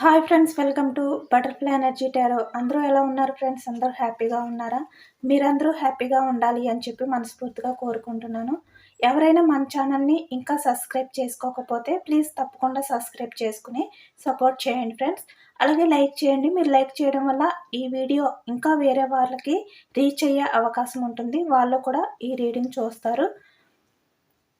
Hi friends welcome to butterfly energy tarot. అందరూ ఎలా ఉన్నారు ఫ్రెండ్స్? అందరూ హ్యాపీగా ఉన్నారా? మీరందరూ హ్యాపీగా ఉండాలి అని చెప్పి మనస్ఫూర్తిగా కోరుకుంటున్నాను. ఎవరైనా మన ఛానల్ని ఇంకా సబ్స్క్రైబ్ చేసుకోకపోతే ప్లీజ్ తప్పకుండా సబ్స్క్రైబ్ చేసుకుని సపోర్ట్ చేయండి ఫ్రెండ్స్. అలాగే లైక్ చేయండి. మీరు లైక్ చేయడం వల్ల ఈ వీడియో ఇంకా వేరే వాళ్ళకి రీచ్ అయ్యే అవకాశం ఉంటుంది. వాళ్ళు కూడా ఈ రీడింగ్ చూస్తారు.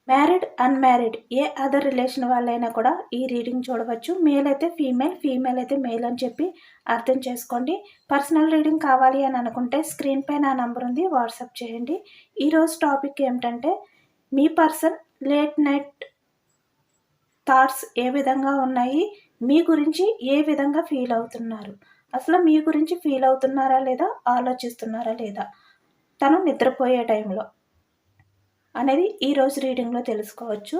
మ్యారీడ్ అన్మ్యారీడ్ ఏ అదర్ రిలేషన్ వాళ్ళైనా కూడా ఈ రీడింగ్ చూడవచ్చు. మేల్ అయితే ఫీమేల్ ఫీమేల్ అయితే మేల్ అని చెప్పి అర్థం చేసుకోండి. పర్సనల్ రీడింగ్ కావాలి అని అనుకుంటే స్క్రీన్ పై నా నంబర్ ఉంది వాట్సాప్ చేయండి. ఈరోజు టాపిక్ ఏమిటంటే మీ పర్సన్ లేట్ నైట్ థాట్స్ ఏ విధంగా ఉన్నాయి? మీ గురించి ఏ విధంగా ఫీల్ అవుతున్నారు? అసలు మీ గురించి ఫీల్ అవుతున్నారా లేదా? ఆలోచిస్తున్నారా లేదా? తను నిద్రపోయే టైంలో అనేది ఈరోజు రీడింగ్లో తెలుసుకోవచ్చు.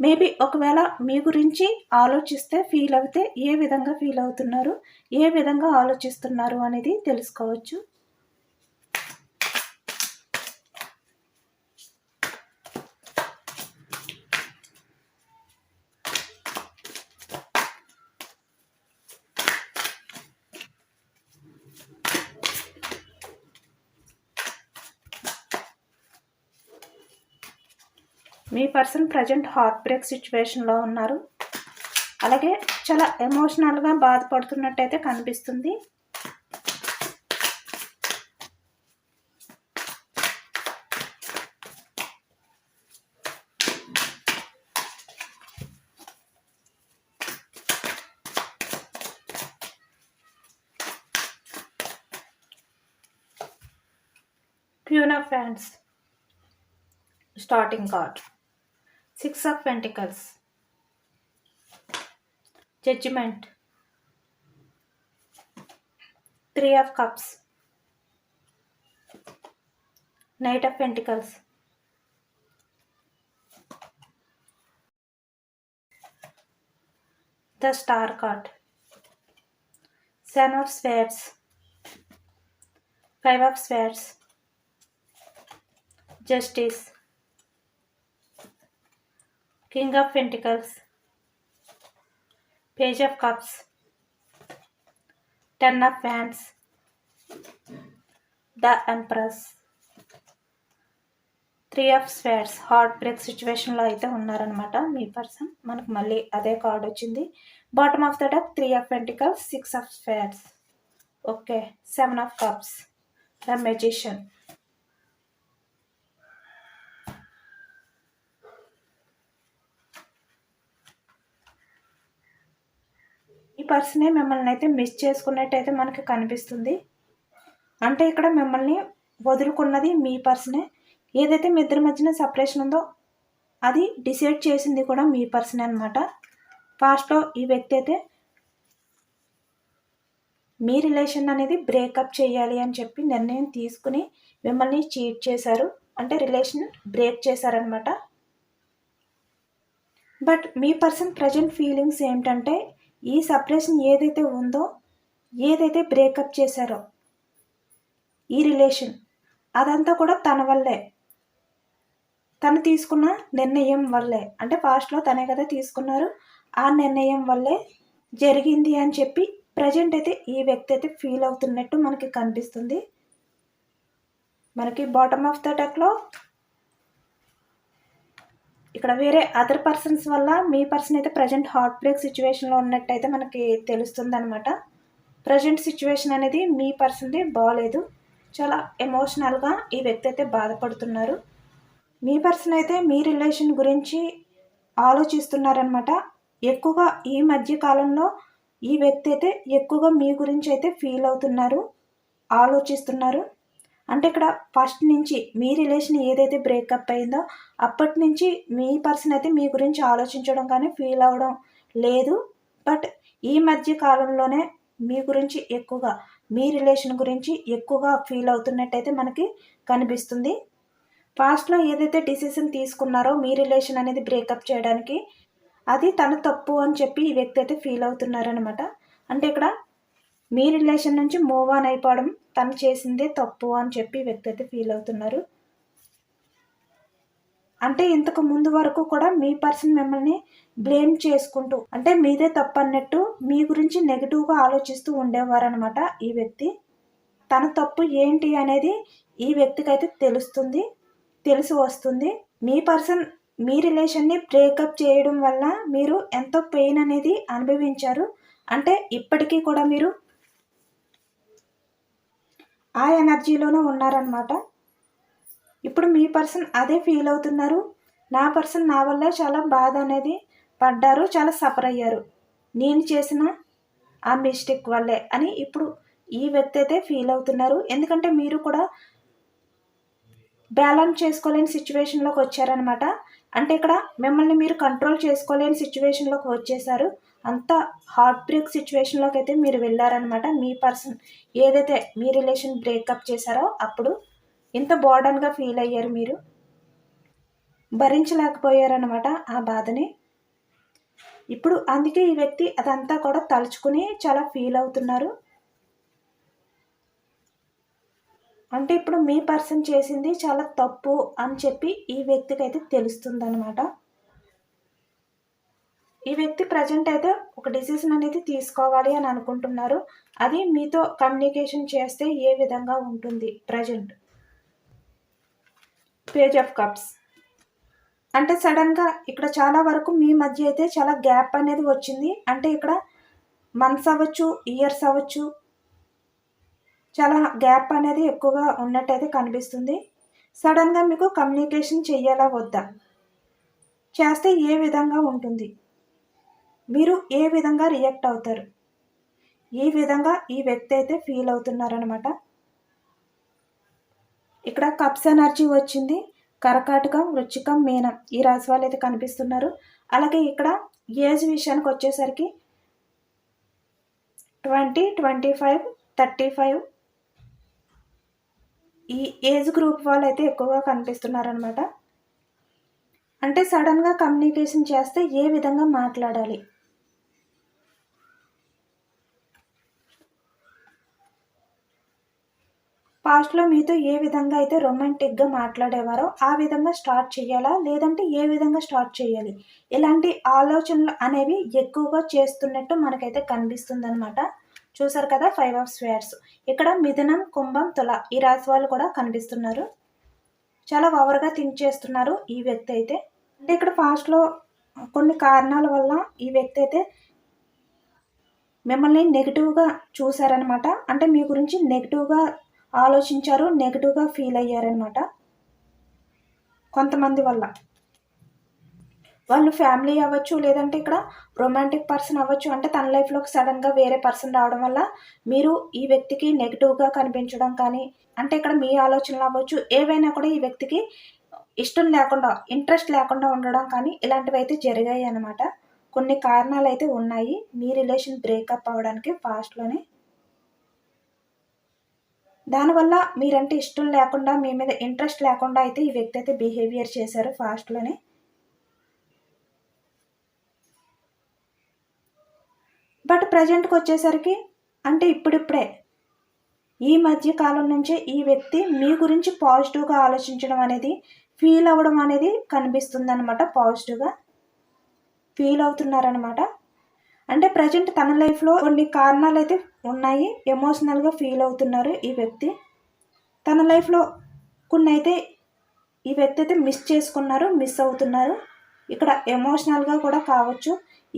మేబీ ఒకవేళ మీ గురించి ఆలోచిస్తే ఫీల్ అవుతే ఏ విధంగా ఫీల్ అవుతున్నారు ఏ విధంగా ఆలోచిస్తున్నారు అనేది తెలుసుకోవచ్చు. పర్సన్ ప్రజెంట్ హార్ట్ బ్రేక్ సిచ్యువేషన్లో ఉన్నారు. అలాగే చాలా ఎమోషనల్గా బాధపడుతున్నట్టయితే కనిపిస్తుంది. Queen fans starting card Six of Pentacles, Judgment, Three of Cups, Knight of Pentacles, the Star card, Seven of Swords, Five of Swords, Justice, king of pentacles page of cups ten of fans the empress three of swords heart break సిచ్యువేషన్లో అయితే ఉన్నారనమాట మీ person మనకు మళ్ళీ అదే card వచ్చింది. Bottom of the deck three of pentacles six of swords okay seven of cups the magician పర్సనే మిమ్మల్ని అయితే miss చేసుకున్నట్టయితే మనకి కనిపిస్తుంది. అంటే ఇక్కడ మిమ్మల్ని వదులుకున్నది మీ పర్సనే. ఏదైతే మీ ఇద్దరి మధ్యన సపరేషన్ ఉందో అది డిసైడ్ చేసింది కూడా మీ పర్సనే అనమాట ఫాస్ట్లో ఈ వ్యక్తి అయితే మీ రిలేషన్ అనేది బ్రేకప్ చేయాలి అని చెప్పి నిర్ణయం తీసుకుని మిమ్మల్ని చీట్ చేశారు. అంటే రిలేషన్ బ్రేక్ చేశారనమాట బట్ మీ పర్సన్ ప్రజెంట్ ఫీలింగ్స్ ఏంటంటే ఈ సపరేషన్ ఏదైతే ఉందో ఏదైతే బ్రేకప్ చేశారో ఈ రిలేషన్ అదంతా కూడా తన వల్లే. తను తీసుకున్న నిర్ణయం వల్లే. అంటే ఫాస్ట్లో తనే కదా తీసుకున్నారు. ఆ నిర్ణయం వల్లే జరిగింది అని చెప్పి ప్రజెంట్ అయితే ఈ వ్యక్తి అయితే ఫీల్ అవుతున్నట్టు మనకి కనిపిస్తుంది. మనకి బాటమ్ ఆఫ్ ద టెక్లో ఇక్కడ వేరే అదర్ పర్సన్స్ వల్ల మీ పర్సన్ అయితే ప్రజెంట్ హార్ట్ బ్రేక్ సిచ్యువేషన్లో ఉన్నట్టయితే మనకి తెలుస్తుంది అనమాట ప్రజెంట్ సిచ్యువేషన్ అనేది మీ పర్సన్ది బాగాలేదు చాలా ఎమోషనల్గా ఈ వ్యక్తి అయితే బాధపడుతున్నారు. మీ పర్సన్ అయితే మీ రిలేషన్ గురించి ఆలోచిస్తున్నారనమాట ఎక్కువగా ఈ మధ్య కాలంలో ఈ వ్యక్తి అయితే ఎక్కువగా మీ గురించి అయితే ఫీల్ అవుతున్నారు ఆలోచిస్తున్నారు. అంటే ఇక్కడ ఫస్ట్ నుంచి మీ రిలేషన్ ఏదైతే బ్రేకప్ అయిందో అప్పటి నుంచి మీ పర్సన్ అయితే మీ గురించి ఆలోచించడం కానీ ఫీల్ అవ్వడం లేదు. బట్ ఈ మధ్య కాలంలోనే మీ గురించి ఎక్కువగా మీ రిలేషన్ గురించి ఎక్కువగా ఫీల్ అవుతున్నట్టయితే మనకి కనిపిస్తుంది. ఫాస్ట్లో ఏదైతే డిసిషన్ తీసుకున్నారో మీ రిలేషన్ అనేది బ్రేకప్ చేయడానికి అది తన తప్పు అని చెప్పి ఈ వ్యక్తి అయితే ఫీల్ అవుతున్నారనమాట అంటే ఇక్కడ మీ రిలేషన్ నుంచి మూవ్ ఆన్ అయిపోవడం తను చేసిందే తప్పు అని చెప్పి వ్యక్తి అయితే ఫీల్ అవుతున్నారు. అంటే ఇంతకు ముందు వరకు కూడా మీ పర్సన్ మిమ్మల్ని బ్లేమ్ చేసుకుంటూ అంటే మీదే తప్పు అన్నట్టు మీ గురించి నెగిటివ్గా ఆలోచిస్తూ ఉండేవారనమాట ఈ వ్యక్తి. తన తప్పు ఏంటి అనేది ఈ వ్యక్తికి అయితే తెలుస్తుంది తెలిసి వస్తుంది. మీ పర్సన్ మీ రిలేషన్ని బ్రేకప్ చేయడం వల్ల మీరు ఎంతో పెయిన్ అనేది అనుభవించారు. అంటే ఇప్పటికీ కూడా మీరు ఆ ఎనర్జీలోనే ఉన్నారనమాట ఇప్పుడు మీ పర్సన్ అదే ఫీల్ అవుతున్నారు. నా పర్సన్ నా వల్ల చాలా బాధ అనేది పడ్డారు చాలా సఫర్ అయ్యారు. నేను చేసిన ఆ మిస్టేక్ వల్లే అని ఇప్పుడు ఈ వ్యక్తి అయితే ఫీల్ అవుతున్నారు. ఎందుకంటే మీరు కూడా బ్యాలెన్స్ చేసుకోలేని సిచ్యువేషన్లోకి వచ్చారనమాట అంటే ఇక్కడ మిమ్మల్ని మీరు కంట్రోల్ చేసుకోలేని సిచ్యువేషన్లోకి వచ్చేసారు. అంత హార్ట్ బ్రేక్ సిచ్యువేషన్లోకి అయితే మీరు వెళ్ళారనమాట మీ పర్సన్ ఏదైతే మీ రిలేషన్ బ్రేకప్ చేశారో అప్పుడు ఇంత బోర్డన్గా ఫీల్ అయ్యారు మీరు. భరించలేకపోయారనమాట ఆ బాధని. ఇప్పుడు అందుకే ఈ వ్యక్తి అదంతా కూడా తలుచుకుని చాలా ఫీల్ అవుతున్నారు. అంటే ఇప్పుడు మీ పర్సన్ చేసింది చాలా తప్పు అని చెప్పి ఈ వ్యక్తికి అయితే తెలుస్తుందనమాట ఈ వ్యక్తి ప్రజెంట్ అయితే ఒక డిసిషన్ అనేది తీసుకోవాలి అని అనుకుంటున్నారు. అది మీతో కమ్యూనికేషన్ చేస్తే ఏ విధంగా ఉంటుంది ప్రజెంట్ పేజ్ ఆఫ్ కప్స్ అంటే సడన్గా ఇక్కడ చాలా వరకు మీ మధ్య అయితే చాలా గ్యాప్ అనేది వచ్చింది. అంటే ఇక్కడ మంత్స్ అవ్వచ్చు ఇయర్స్ అవ్వచ్చు చాలా గ్యాప్ అనేది ఎక్కువగా ఉన్నట్టయితే కనిపిస్తుంది. సడన్గా మీకు కమ్యూనికేషన్ చెయ్యాలా వద్దా? చేస్తే ఏ విధంగా ఉంటుంది? మీరు ఏ విధంగా రియాక్ట్ అవుతారు? ఈ విధంగా ఈ వ్యక్తి అయితే ఫీల్ అవుతున్నారనమాట ఇక్కడ కప్స్ ఎనర్జీ వచ్చింది. కరకాటకం వృచ్చికం మీనం ఈ రాశి వాళ్ళు అయితే కనిపిస్తున్నారు. అలాగే ఇక్కడ ఏజ్ విషయానికి వచ్చేసరికి twenty twenty five thirty five ఈ ఏజ్ గ్రూప్ వాళ్ళు అయితే ఎక్కువగా కనిపిస్తున్నారనమాట అంటే సడన్గా కమ్యూనికేషన్ చేస్తే ఏ విధంగా మాట్లాడాలి? పాస్ట్లో మీతో ఏ విధంగా అయితే రొమాంటిక్గా మాట్లాడేవారో ఆ విధంగా స్టార్ట్ చేయాలా? లేదంటే ఏ విధంగా స్టార్ట్ చేయాలి? ఇలాంటి ఆలోచనలు అనేవి ఎక్కువగా చేస్తున్నట్టు మనకైతే కనిపిస్తుంది అనమాట చూసారు కదా ఫైవ్ ఆఫ్ స్వేర్స్ ఇక్కడ మిథునం కుంభం తుల ఈ రాశి వాళ్ళు కూడా కనిపిస్తున్నారు. చాలా ఓవర్గా థింక్ చేస్తున్నారు ఈ వ్యక్తి అయితే. అంటే ఇక్కడ ఫాస్ట్లో కొన్ని కారణాల వల్ల ఈ వ్యక్తి అయితే మిమ్మల్ని నెగిటివ్గా చూసారనమాట అంటే మీ గురించి నెగిటివ్గా ఆలోచించారు నెగిటివ్గా ఫీల్ అయ్యారనమాట కొంతమంది వల్ల. వాళ్ళు ఫ్యామిలీ అవ్వచ్చు లేదంటే ఇక్కడ రొమాంటిక్ పర్సన్ అవ్వచ్చు. అంటే తన లైఫ్లోకి సడన్గా వేరే పర్సన్ రావడం వల్ల మీరు ఈ వ్యక్తికి నెగిటివ్గా కనిపించడం కానీ అంటే ఇక్కడ మీ ఆలోచనలు అవ్వచ్చు. ఏవైనా కూడా ఈ వ్యక్తికి ఇష్టం లేకుండా ఇంట్రెస్ట్ లేకుండా ఉండడం కానీ ఇలాంటివి అయితే జరిగాయి అనమాట కొన్ని కారణాలు అయితే ఉన్నాయి. మీ రిలేషన్ బ్రేకప్ అవ్వడానికి ఫాస్ట్లోనే దానివల్ల మీరంటే ఇష్టం లేకుండా మీ మీద ఇంట్రెస్ట్ లేకుండా అయితే ఈ వ్యక్తి అయితే బిహేవియర్ చేశారు ఫాస్ట్లోనే బట్ ప్రజెంట్కి వచ్చేసరికి అంటే ఇప్పుడిప్పుడే. ఈ మధ్య కాలం నుంచే ఈ వ్యక్తి మీ గురించి పాజిటివ్గా ఆలోచించడం అనేది ఫీల్ అవ్వడం అనేది కనిపిస్తుంది అనమాట పాజిటివ్గా. ఫీల్ అవుతున్నారనమాట అంటే ప్రజెంట్ తన లైఫ్లో కొన్ని కారణాలు అయితే ఉన్నాయి. ఎమోషనల్గా ఫీల్ అవుతున్నారు ఈ వ్యక్తి. తన లైఫ్లో కొన్ని అయితే ఈ వ్యక్తి అయితే మిస్ చేసుకున్నారు మిస్ అవుతున్నారు. ఇక్కడ ఎమోషనల్గా కూడా కావచ్చు.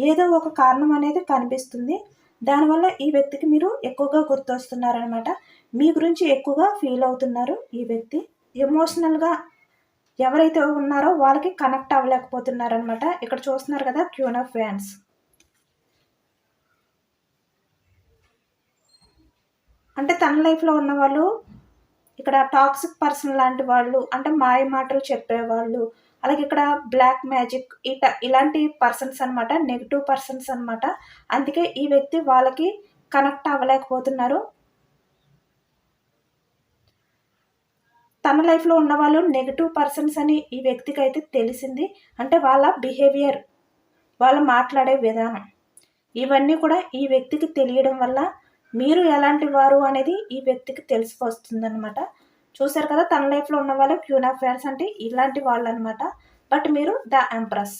ఏదో ఒక కారణం అనేది కనిపిస్తుంది. దానివల్ల ఈ వ్యక్తికి మీరు ఎక్కువగా గుర్తొస్తున్నారనమాట మీ గురించి ఎక్కువగా ఫీల్ అవుతున్నారు ఈ వ్యక్తి. ఎమోషనల్గా ఎవరైతే ఉన్నారో వాళ్ళకి కనెక్ట్ అవ్వలేకపోతున్నారనమాట ఇక్కడ చూస్తున్నారు కదా క్యూన్ ఆఫ్ ఫ్యాన్స్ అంటే తన లైఫ్లో ఉన్న వాళ్ళు ఇక్కడ టాక్సిక్ పర్సన్ లాంటి వాళ్ళు అంటే మాయ మాటలు చెప్పేవాళ్ళు అలాగే ఇక్కడ బ్లాక్ మ్యాజిక్ ఇట ఇలాంటి పర్సన్స్ అనమాట నెగిటివ్ పర్సన్స్ అనమాట అందుకే ఈ వ్యక్తి వాళ్ళకి కనెక్ట్ అవ్వలేకపోతున్నారు. తన లైఫ్లో ఉన్న వాళ్ళు నెగిటివ్ పర్సన్స్ అని ఈ వ్యక్తికి అయితే తెలిసింది. అంటే వాళ్ళ బిహేవియర్ వాళ్ళు మాట్లాడే విధానం. ఇవన్నీ కూడా ఈ వ్యక్తికి తెలియడం వల్ల మీరు ఎలాంటి వారు అనేది ఈ వ్యక్తికి తెలిసిపోతుంది చూశారు చూసారు కదా తన లైఫ్లో ఉన్న వాళ్ళు క్యూన్ ఆఫ్ ఫ్యాన్స్ అంటే ఇలాంటి వాళ్ళు అనమాట బట్ మీరు ద ఎంప్రెస్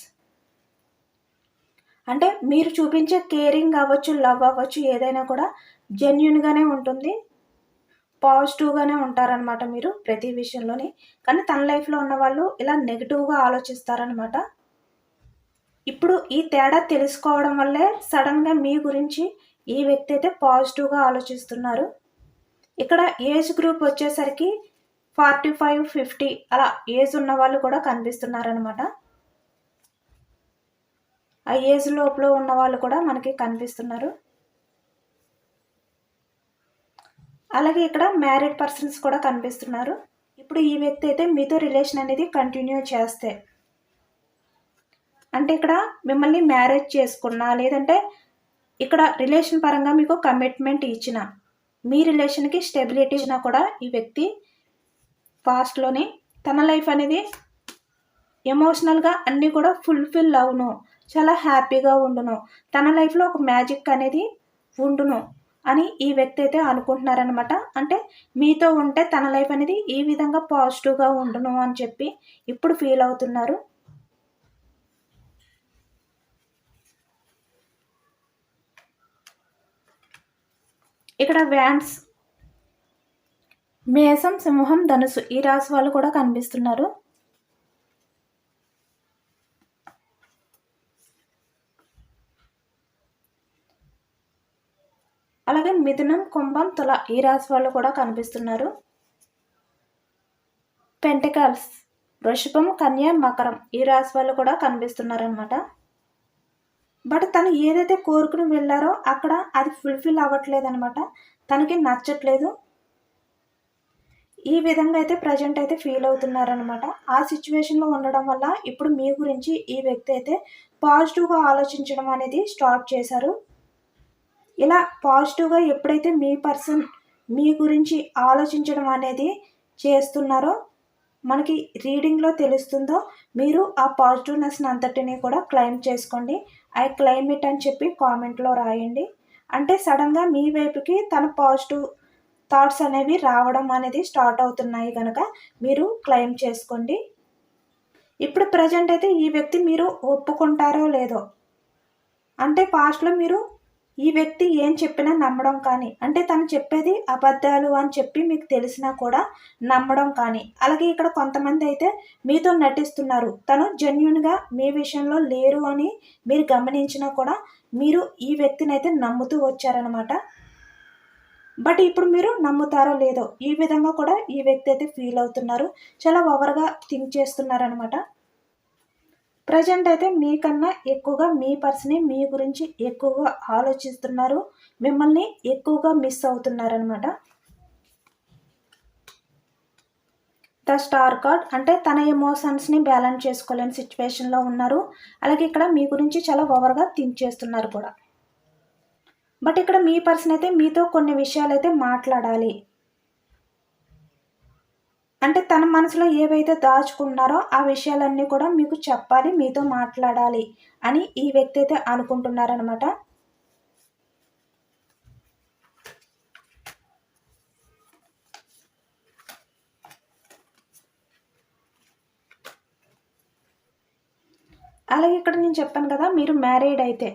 అంటే మీరు చూపించే కేరింగ్ అవ్వచ్చు లవ్ అవ్వచ్చు ఏదైనా కూడా జెన్యున్గానే ఉంటుంది. పాజిటివ్గానే ఉంటారనమాట మీరు ప్రతి విషయంలోని. కానీ తన లైఫ్లో ఉన్న వాళ్ళు ఇలా నెగిటివ్గా ఆలోచిస్తారనమాట ఇప్పుడు ఈ తేడా తెలుసుకోవడం వల్లే సడన్గా మీ గురించి ఈ వ్యక్తి అయితే పాజిటివ్గా ఆలోచిస్తున్నారు. ఇక్కడ ఏజ్ గ్రూప్ వచ్చేసరికి ఫార్టీ ఫైవ్ ఫిఫ్టీ అలా ఏజ్ ఉన్న వాళ్ళు కూడా కనిపిస్తున్నారనమాట ఆ ఏజ్ లోపల ఉన్న వాళ్ళు కూడా మనకి కనిపిస్తున్నారు. అలాగే ఇక్కడ మ్యారీడ్ పర్సన్స్ కూడా కనిపిస్తున్నారు. ఇప్పుడు ఈ వ్యక్తి అయితే మీతో రిలేషన్ అనేది కంటిన్యూ చేస్తే అంటే ఇక్కడ మిమ్మల్ని మ్యారేజ్ చేసుకున్నా లేదంటే ఇక్కడ రిలేషన్ పరంగా మీకు కమిట్మెంట్ ఇచ్చిన మీ రిలేషన్కి స్టెబిలిటీ ఇచ్చినా కూడా ఈ వ్యక్తి పాస్ట్లోనే తన లైఫ్ అనేది ఎమోషనల్గా అన్నీ కూడా ఫుల్ఫిల్ అవును. చాలా హ్యాపీగా ఉండును. తన లైఫ్లో ఒక మ్యాజిక్ అనేది ఉండును అని ఈ వ్యక్తి అయితే అనుకుంటున్నారనమాట అంటే మీతో ఉంటే తన లైఫ్ అనేది ఈ విధంగా పాజిటివ్గా ఉండును అని చెప్పి ఇప్పుడు ఫీల్ అవుతున్నారు. ఇక్కడ వ్యాన్స్ మేసం సింహం ధనుసు ఈ రాశి వాళ్ళు కూడా కనిపిస్తున్నారు. అలాగే మిథునం కుంభం తుల ఈ రాశి వాళ్ళు కూడా కనిపిస్తున్నారు. పెంటికల్స్ వృషభం కన్య మకరం ఈ రాశి వాళ్ళు కూడా కనిపిస్తున్నారు అన్నమాట బట్ తను ఏదైతే కోరుకుని వెళ్ళారో అక్కడ అది ఫుల్ఫిల్ అవ్వట్లేదు అనమాట తనకి నచ్చట్లేదు. ఈ విధంగా అయితే ప్రజెంట్ అయితే ఫీల్ అవుతున్నారనమాట ఆ సిచ్యువేషన్లో ఉండడం వల్ల ఇప్పుడు మీ గురించి ఈ వ్యక్తి అయితే పాజిటివ్గా ఆలోచించడం అనేది స్టార్ట్ చేశారు. ఇలా పాజిటివ్గా ఎప్పుడైతే మీ పర్సన్ మీ గురించి ఆలోచించడం అనేది చేస్తున్నారో మనకి రీడింగ్లో తెలుస్తుందో మీరు ఆ పాజిటివ్నెస్ని అంతటిని కూడా క్లైమ్ చేసుకోండి. ఐ క్లైమ్ ఇట్ అని చెప్పి కామెంట్లో రాయండి. అంటే సడన్గా మీ వైపుకి తన పాజిటివ్ థాట్స్ అనేవి రావడం అనేది స్టార్ట్ అవుతున్నాయి కనుక మీరు క్లైమ్ చేసుకోండి. ఇప్పుడు ప్రజెంట్ అయితే ఈ వ్యక్తి మీరు ఒప్పుకుంటారో లేదో? అంటే పాస్ట్లో మీరు ఈ వ్యక్తి ఏం చెప్పినా నమ్మడం కానీ అంటే తను చెప్పేది అబద్ధాలు అని చెప్పి మీకు తెలిసినా కూడా నమ్మడం కానీ. అలాగే ఇక్కడ కొంతమంది అయితే మీతో నటిస్తున్నారు. తను జెన్యున్గా మీ విషయంలో లేరు అని మీరు గమనించినా కూడా మీరు ఈ వ్యక్తిని అయితే నమ్ముతూ వచ్చారనమాట బట్ ఇప్పుడు మీరు నమ్ముతారో లేదో ఈ విధంగా కూడా ఈ వ్యక్తి అయితే ఫీల్ అవుతున్నారు. చాలా ఓవర్గా థింక్ చేస్తున్నారనమాట ప్రజెంట్ అయితే మీకన్నా ఎక్కువగా మీ పర్సనే మీ గురించి ఎక్కువగా ఆలోచిస్తున్నారు. మిమ్మల్ని ఎక్కువగా మిస్ అవుతున్నారనమాట ద స్టార్ కార్డ్ అంటే తన ఎమోషన్స్ని బ్యాలెన్స్ చేసుకోలేని సిచ్యువేషన్లో ఉన్నారు. అలాగే ఇక్కడ మీ గురించి చాలా ఓవర్గా థింక్ చేస్తున్నారు కూడా. బట్ ఇక్కడ మీ పర్సన్ అయితే మీతో కొన్ని విషయాలు అయితే మాట్లాడాలి. అంటే తన మనసులో ఏవైతే దాచుకున్నారో ఆ విషయాలన్నీ కూడా మీకు చెప్పాలి మీతో మాట్లాడాలి అని ఈ వ్యక్తి అయితే అనుకుంటున్నారనమాట అలాగే ఇక్కడ నేను చెప్పాను కదా మీరు మ్యారీడ్ అయితే.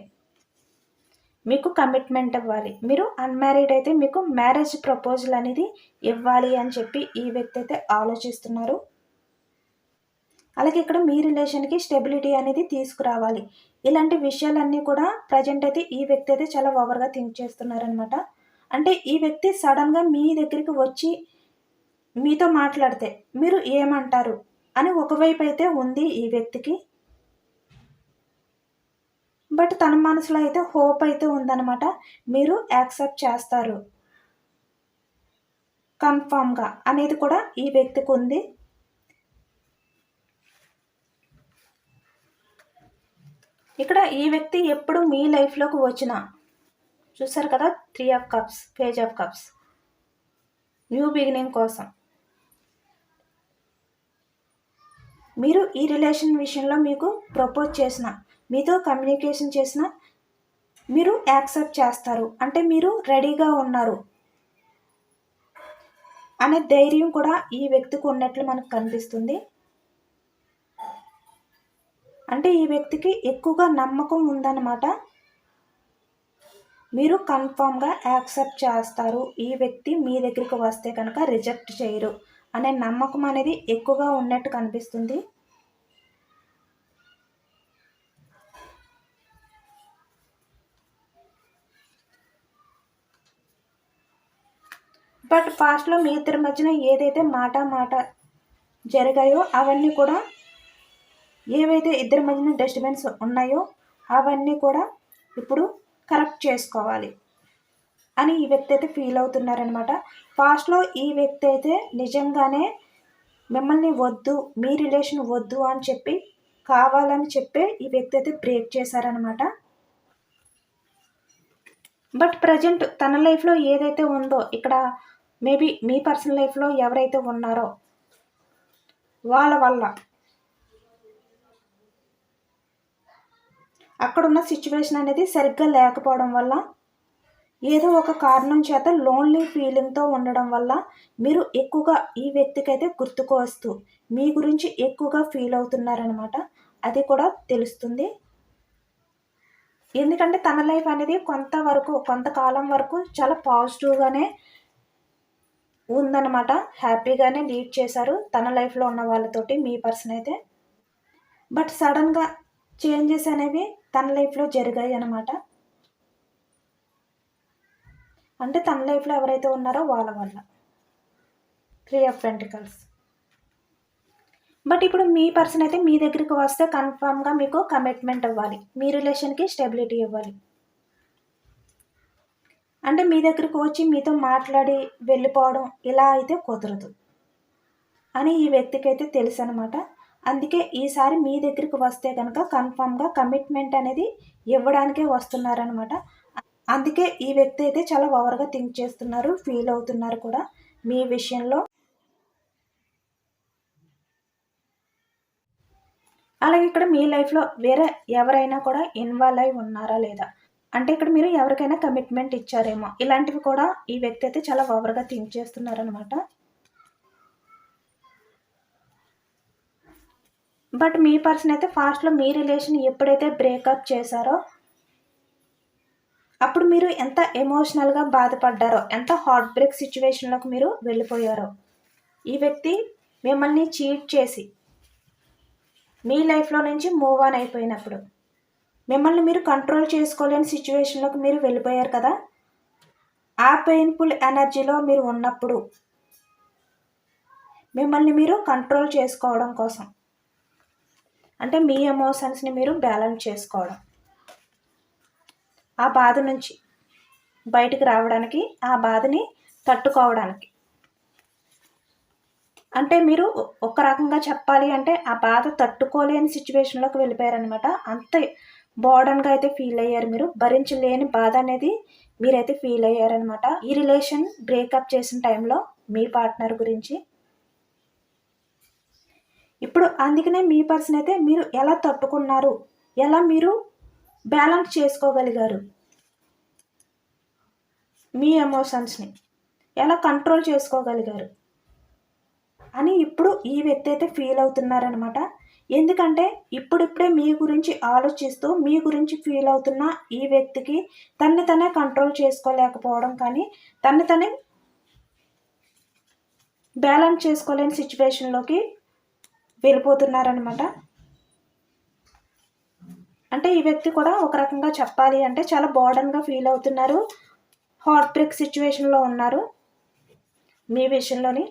మీకు కమిట్మెంట్ ఇవ్వాలి. మీరు అన్మ్యారీడ్ అయితే మీకు మ్యారేజ్ ప్రపోజల్ అనేది ఇవ్వాలి అని చెప్పి ఈ వ్యక్తి అయితే ఆలోచిస్తున్నారు. అలాగే ఇక్కడ మీ రిలేషన్కి స్టెబిలిటీ అనేది తీసుకురావాలి. ఇలాంటి విషయాలన్నీ కూడా ప్రజెంట్ అయితే ఈ వ్యక్తి అయితే చాలా ఓవర్గా థింక్ చేస్తున్నారనమాట అంటే ఈ వ్యక్తి సడన్గా మీ దగ్గరికి వచ్చి మీతో మాట్లాడితే మీరు ఏమంటారు అని ఒకవైపు అయితే ఉంది ఈ వ్యక్తికి. బట్ తన మనసులో అయితే హోప్ అయితే ఉందన్నమాట. మీరు యాక్సెప్ట్ చేస్తారు. కన్ఫామ్గా అనేది కూడా ఈ వ్యక్తికి ఉంది. ఇక్కడ ఈ వ్యక్తి ఎప్పుడు మీ లైఫ్లోకి వచ్చిన చూసారు కదా? Three of cups page of cups. New beginning కోసం. మీరు ఈ రిలేషన్ విషయంలో మీకు ప్రపోజ్ చేసిన మీతో కమ్యూనికేషన్ చేసిన మీరు యాక్సెప్ట్ చేస్తారు. అంటే మీరు రెడీగా ఉన్నారు. అనే ధైర్యం కూడా ఈ వ్యక్తికి ఉన్నట్లు మనకు కనిపిస్తుంది. అంటే ఈ వ్యక్తికి ఎక్కువగా నమ్మకం ఉందన్నమాట. మీరు కన్ఫామ్గా యాక్సెప్ట్ చేస్తారు. ఈ వ్యక్తి మీ దగ్గరికి వస్తే కనుక రిజెక్ట్ చేయరు. అనే నమ్మకం అనేది ఎక్కువగా ఉన్నట్టు కనిపిస్తుంది. బట్ పాస్ట్లో మీ ఇద్దరి మధ్యన ఏదైతే మాట మాట జరిగాయో అవన్నీ కూడా ఏవైతే ఇద్దరి మధ్యన డస్ట్బిన్స్ ఉన్నాయో అవన్నీ కూడా ఇప్పుడు కరెక్ట్ చేసుకోవాలి అని ఈ వ్యక్తి అయితే ఫీల్ అవుతున్నారనమాట పాస్ట్లో ఈ వ్యక్తి అయితే నిజంగానే మిమ్మల్ని వద్దు మీ రిలేషన్ వద్దు అని చెప్పి కావాలని చెప్పే ఈ వ్యక్తి అయితే బ్రేక్ చేశారనమాట బట్ ప్రజెంట్ తన లైఫ్లో ఏదైతే ఉందో ఇక్కడ మేబీ మీ పర్సనల్ లైఫ్లో ఎవరైతే ఉన్నారో వాళ్ళ వల్ల అక్కడున్న సిచ్యువేషన్ అనేది సరిగ్గా లేకపోవడం వల్ల ఏదో ఒక కారణం చేత లోన్లీ ఫీలింగ్తో ఉండడం వల్ల మీరు ఎక్కువగా ఈ వ్యక్తికి అయితే గుర్తుకు వస్తూ మీ గురించి ఎక్కువగా ఫీల్ అవుతున్నారనమాట అది కూడా తెలుస్తుంది. ఎందుకంటే తన లైఫ్ అనేది కొంతవరకు కొంతకాలం వరకు చాలా పాజిటివ్గానే ఉందన్నమాట. హ్యాపీగానే లీడ్ చేశారు. తన లైఫ్లో ఉన్న వాళ్ళతోటి మీ పర్సన్ అయితే. బట్ సడన్గా చేంజెస్ అనేవి తన లైఫ్లో జరిగాయి అనమాట అంటే తన లైఫ్లో ఎవరైతే ఉన్నారో వాళ్ళ వల్ల. త్రీ ఆఫ్ పెంటికల్స్ బట్ ఇప్పుడు మీ పర్సన్ అయితే మీ దగ్గరికి వస్తే కన్ఫామ్గా మీకు కమిట్మెంట్ ఇవ్వాలి మీ రిలేషన్కి స్టెబిలిటీ ఇవ్వాలి. అంటే మీ దగ్గరికి వచ్చి మీతో మాట్లాడి వెళ్ళిపోవడం ఇలా అయితే కుదరదు అని ఈ వ్యక్తికి అయితే తెలుసు అనమాట అందుకే ఈసారి మీ దగ్గరికి వస్తే కనుక కన్ఫామ్గా కమిట్మెంట్ అనేది ఇవ్వడానికే వస్తున్నారనమాట అందుకే ఈ వ్యక్తి అయితే చాలా ఓవర్గా థింక్ చేస్తున్నారు ఫీల్ అవుతున్నారు కూడా మీ విషయంలో. అలాగే ఇక్కడ మీ లైఫ్లో వేరే ఎవరైనా కూడా ఇన్వాల్వ్ అయి ఉన్నారా లేదా? అంటే ఇక్కడ మీరు ఎవరికైనా కమిట్మెంట్ ఇచ్చారేమో. ఇలాంటివి కూడా ఈ వ్యక్తి అయితే చాలా ఓవర్గా థింక్ చేస్తున్నారనమాట బట్ మీ పర్సన్ అయితే ఫాస్ట్లో మీ రిలేషన్ ఎప్పుడైతే బ్రేకప్ చేశారో అప్పుడు మీరు ఎంత ఎమోషనల్గా బాధపడ్డారో ఎంత హార్ట్ బ్రేక్ సిచ్యువేషన్లోకి మీరు వెళ్ళిపోయారో ఈ వ్యక్తి మిమ్మల్ని చీట్ చేసి మీ లైఫ్లో నుంచి మూవ్ ఆన్ అయిపోయినప్పుడు మిమ్మల్ని మీరు కంట్రోల్ చేసుకోలేని సిచ్యువేషన్లోకి మీరు వెళ్ళిపోయారు కదా? ఆ పెయిన్ఫుల్ ఎనర్జీలో మీరు ఉన్నప్పుడు మిమ్మల్ని మీరు కంట్రోల్ చేసుకోవడం కోసం అంటే మీ ఎమోషన్స్ని మీరు బ్యాలెన్స్ చేసుకోవడం. ఆ బాధ నుంచి బయటికి రావడానికి ఆ బాధని తట్టుకోవడానికి. అంటే మీరు ఒక రకంగా చెప్పాలి అంటే ఆ బాధ తట్టుకోలేని సిచ్యువేషన్లోకి వెళ్ళిపోయారనమాట అంత బోర్డన్గా అయితే ఫీల్ అయ్యారు మీరు. భరించలేని బాధ అనేది మీరైతే ఫీల్ అయ్యారనమాట ఈ రిలేషన్ బ్రేకప్ చేసిన టైంలో మీ పార్ట్నర్ గురించి. ఇప్పుడు అందుకనే మీ పర్సన్ అయితే మీరు ఎలా తట్టుకున్నారు? ఎలా మీరు బ్యాలెన్స్ చేసుకోగలిగారు? మీ ఎమోషన్స్ని ఎలా కంట్రోల్ చేసుకోగలిగారు? అని ఇప్పుడు ఈ వ్యక్తి అయితే ఫీల్ అవుతున్నారనమాట ఎందుకంటే ఇప్పుడిప్పుడే మీ గురించి ఆలోచిస్తూ మీ గురించి ఫీల్ అవుతున్న ఈ వ్యక్తికి తన్ని తనే కంట్రోల్ చేసుకోలేకపోవడం కానీ తన్ని తనే బ్యాలెన్స్ చేసుకోలేని సిచ్యువేషన్లోకి వెళ్ళిపోతున్నారనమాట అంటే ఈ వ్యక్తి కూడా ఒక రకంగా చెప్పాలి అంటే చాలా బోర్డన్గా ఫీల్ అవుతున్నారు. హార్ట్ బ్రేక్ సిచ్యువేషన్లో ఉన్నారు. మీ విషయంలోని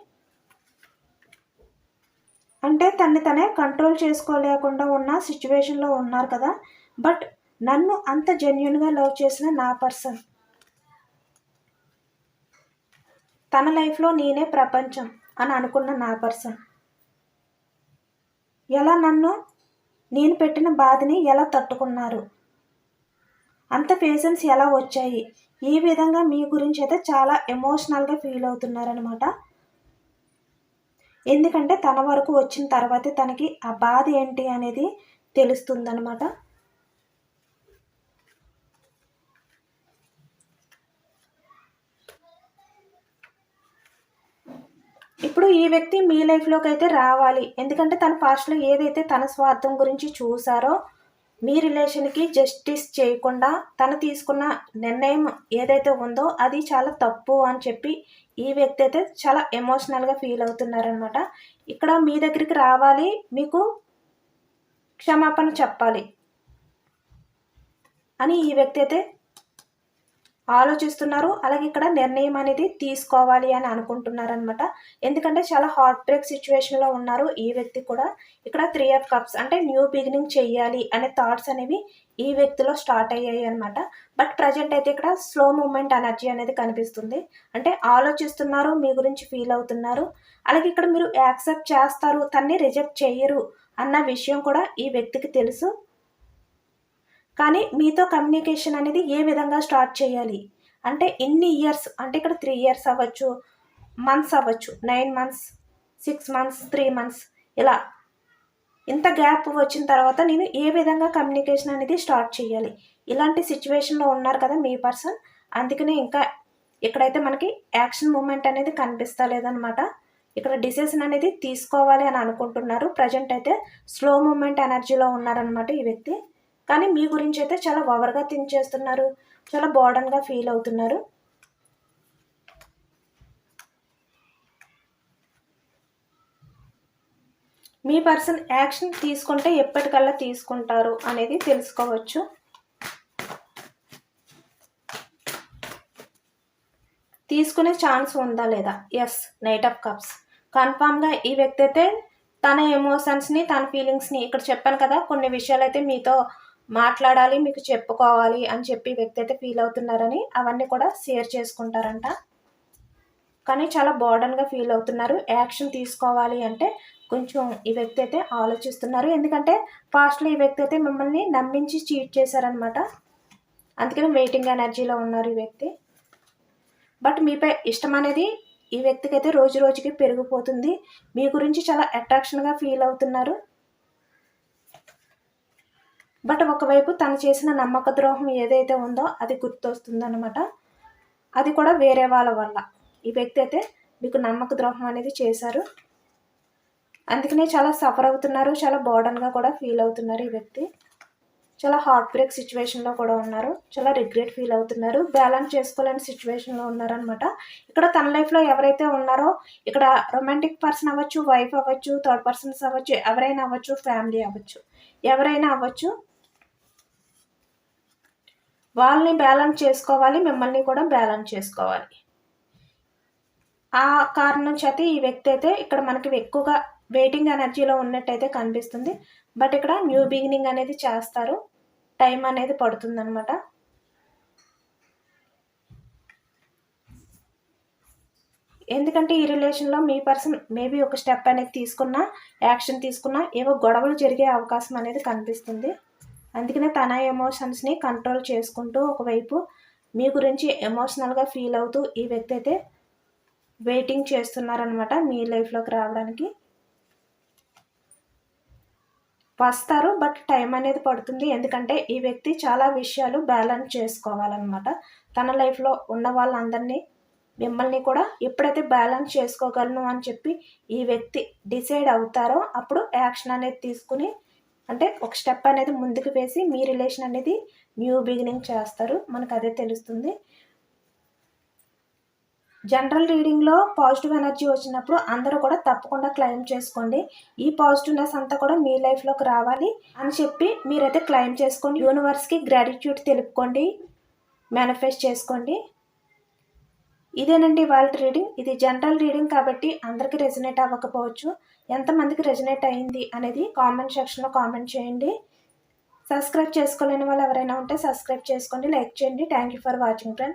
అంటే తన్ని తనే కంట్రోల్ చేసుకోలేకుండా ఉన్న సిచ్యువేషన్లో ఉన్నారు కదా. బట్ నన్ను అంత జెన్యున్గా లవ్ చేసిన నా పర్సన్ తన లైఫ్లో నేనే ప్రపంచం అని అనుకున్న నా పర్సన్ ఎలా నన్ను నేను పెట్టిన బాధని ఎలా తట్టుకున్నారు? అంత పేషెన్స్ ఎలా వచ్చాయి? ఈ విధంగా మీ గురించి అయితే చాలా ఎమోషనల్గా ఫీల్ అవుతున్నారనమాట ఎందుకంటే తన వరకు వచ్చిన తర్వాతే తనకి ఆ బాధ ఏంటి అనేది తెలుస్తుందనమాట ఇప్పుడు ఈ వ్యక్తి మీ లైఫ్లోకి అయితే రావాలి. ఎందుకంటే తన పాస్ట్లో ఏదైతే తన స్వార్థం గురించి చూసారో మీ రిలేషన్కి జస్టిస్ చేయకుండా తను తీసుకున్న నిర్ణయం ఏదైతే ఉందో అది చాలా తప్పు అని చెప్పి ఈ వ్యక్తి అయితే చాలా ఎమోషనల్గా ఫీల్ అవుతున్నారనమాట ఇక్కడ మీ దగ్గరికి రావాలి మీకు క్షమాపణ చెప్పాలి అని ఈ వ్యక్తి అయితే ఆలోచిస్తున్నారు. అలాగే ఇక్కడ నిర్ణయం అనేది తీసుకోవాలి అని అనుకుంటున్నారు అనమాట ఎందుకంటే చాలా హార్ట్ బ్రేక్ సిచ్యువేషన్లో ఉన్నారు ఈ వ్యక్తి కూడా. ఇక్కడ త్రీ ఆఫ్ కప్స్ అంటే న్యూ బిగినింగ్ చేయాలి అనే థాట్స్ అనేవి ఈ వ్యక్తిలో స్టార్ట్ అయ్యాయి అనమాట బట్ ప్రజెంట్ అయితే ఇక్కడ స్లో మూమెంట్ ఎనర్జీ అనేది కనిపిస్తుంది. అంటే ఆలోచిస్తున్నారు మీ గురించి ఫీల్ అవుతున్నారు. అలాగే ఇక్కడ మీరు యాక్సెప్ట్ చేస్తారు తన్ని రిజెక్ట్ చేయరు అన్న విషయం కూడా ఈ వ్యక్తికి తెలుసు. కానీ మీతో కమ్యూనికేషన్ అనేది ఏ విధంగా స్టార్ట్ చేయాలి? అంటే ఎన్ని ఇయర్స్? అంటే ఇక్కడ త్రీ ఇయర్స్ అవ్వచ్చు మంత్స్ అవ్వచ్చు nine months six months three months ఇలా. ఇంత గ్యాప్ వచ్చిన తర్వాత నేను ఏ విధంగా కమ్యూనికేషన్ అనేది స్టార్ట్ చేయాలి? ఇలాంటి సిచ్యువేషన్లో ఉన్నారు కదా మీ పర్సన్. అందుకనే ఇంకా ఇక్కడైతే మనకి యాక్షన్ మూమెంట్ అనేది కనిపిస్తలేదన్నమాట. ఇక్కడ డిసిషన్ అనేది తీసుకోవాలి అని అనుకుంటున్నారు. ప్రజెంట్ అయితే స్లో మూమెంట్ ఎనర్జీలో ఉన్నారనమాట ఈ వ్యక్తి. కానీ మీ గురించి అయితే చాలా ఓవర్గా థింక్ చేస్తున్నారు. చాలా బోర్డన్గా ఫీల్ అవుతున్నారు. మీ పర్సన్ యాక్షన్ తీసుకుంటే ఎప్పటికల్లా తీసుకుంటారు అనేది తెలుసుకోవచ్చు. తీసుకునే ఛాన్స్ ఉందా లేదా? ఎస్ నైట్ ఆఫ్ కప్స్ కన్ఫామ్గా ఈ వ్యక్తి అయితే తన ఎమోషన్స్ని తన ఫీలింగ్స్ని ఇక్కడ చెప్పాను కదా కొన్ని విషయాలు అయితే మీతో మాట్లాడాలి మీకు చెప్పుకోవాలి అని చెప్పి వ్యక్తి అయితే ఫీల్ అవుతున్నారని అవన్నీ కూడా షేర్ చేసుకుంటారంట. కానీ చాలా బోర్డన్గా ఫీల్ అవుతున్నారు. యాక్షన్ తీసుకోవాలి అంటే కొంచెం ఈ వ్యక్తి అయితే ఆలోచిస్తున్నారు. ఎందుకంటే ఫాస్ట్లో ఈ వ్యక్తి అయితే మిమ్మల్ని నమ్మించి చీట్ చేశారనమాట అందుకని వెయిటింగ్ ఎనర్జీలో ఉన్నారు ఈ వ్యక్తి. బట్ మీపై ఇష్టం అనేది ఈ వ్యక్తికి అయితే రోజు రోజుకి పెరిగిపోతుంది. మీ గురించి చాలా అట్రాక్షన్గా ఫీల్ అవుతున్నారు. బట్ ఒకవైపు తను చేసిన నమ్మక ద్రోహం ఏదైతే ఉందో అది గుర్తొస్తుందనమాట అది కూడా వేరే వాళ్ళ వల్ల. ఈ వ్యక్తి అయితే మీకు నమ్మక ద్రోహం అనేది చేశారు. అందుకనే చాలా సఫర్ అవుతున్నారు చాలా బోర్డన్గా కూడా ఫీల్ అవుతున్నారు ఈ వ్యక్తి. చాలా హార్ట్ బ్రేక్ సిచ్యువేషన్లో కూడా ఉన్నారు చాలా రిగ్రెట్ ఫీల్ అవుతున్నారు. బ్యాలెన్స్ చేసుకోలేని సిచ్యువేషన్లో ఉన్నారనమాట ఇక్కడ తన లైఫ్లో ఎవరైతే ఉన్నారో ఇక్కడ రొమాంటిక్ పర్సన్ అవ్వచ్చు వైఫ్ అవ్వచ్చు థర్డ్ పర్సన్స్ అవ్వచ్చు ఎవరైనా అవ్వచ్చు ఫ్యామిలీ అవ్వచ్చు. ఎవరైనా అవ్వచ్చు వాళ్ళని బ్యాలెన్స్ చేసుకోవాలి మిమ్మల్ని కూడా బ్యాలెన్స్ చేసుకోవాలి. ఆ కారణం చేత ఈ వ్యక్తి అయితే ఇక్కడ మనకి ఎక్కువగా వెయిటింగ్ ఎనర్జీలో ఉన్నట్టయితే కనిపిస్తుంది. బట్ ఇక్కడ న్యూ బిగినింగ్ అనేది చేస్తారు. టైం అనేది పడుతుందనమాట ఎందుకంటే ఈ రిలేషన్లో మీ పర్సన్ మేబీ ఒక స్టెప్ అనేది తీసుకున్నా యాక్షన్ తీసుకున్నా ఏవో గొడవలు జరిగే అవకాశం అనేది కనిపిస్తుంది. అందుకనే తన ఎమోషన్స్ని కంట్రోల్ చేసుకుంటూ ఒకవైపు మీ గురించి ఎమోషనల్గా ఫీల్ అవుతూ ఈ వ్యక్తి అయితే వెయిటింగ్ చేస్తున్నారనమాట మీ లైఫ్లోకి రావడానికి. వస్తారు బట్ టైం అనేది పడుతుంది. ఎందుకంటే ఈ వ్యక్తి చాలా విషయాలు బ్యాలెన్స్ చేసుకోవాలన్నమాట. తన లైఫ్లో ఉన్న వాళ్ళందరినీ మిమ్మల్ని కూడా ఎప్పుడైతే బ్యాలెన్స్ చేసుకోగలను అని చెప్పి ఈ వ్యక్తి డిసైడ్ అవుతారో అప్పుడు యాక్షన్ అనేది తీసుకుని అంటే ఒక స్టెప్ అనేది ముందుకు వేసి మీ రిలేషన్ అనేది న్యూ బిగినింగ్ చేస్తారు. మనకు అదే తెలుస్తుంది. జనరల్ రీడింగ్లో పాజిటివ్ ఎనర్జీ వచ్చినప్పుడు అందరూ కూడా తప్పకుండా క్లెయిమ్ చేసుకోండి. ఈ పాజిటివ్నెస్ అంతా కూడా మీ లైఫ్లోకి రావాలి అని చెప్పి మీరైతే క్లెయిమ్ చేసుకోండి యూనివర్స్కి గ్రాటిట్యూడ్ తెలుపుకోండి. మేనిఫెస్ట్ చేసుకోండి. ఇదేనండి వాళ్ళ రీడింగ్. ఇది జనరల్ రీడింగ్ కాబట్టి అందరికీ రెజినేట్ అవ్వకపోవచ్చు. ఎంతమందికి రెజినేట్ అయింది అనేది కామెంట్ సెక్షన్లో కామెంట్ చేయండి. సబ్స్క్రైబ్ చేసుకోలేని వాళ్ళు ఎవరైనా ఉంటే సబ్స్క్రైబ్ చేసుకోండి. లైక్ చేయండి. Thank you for watching friends.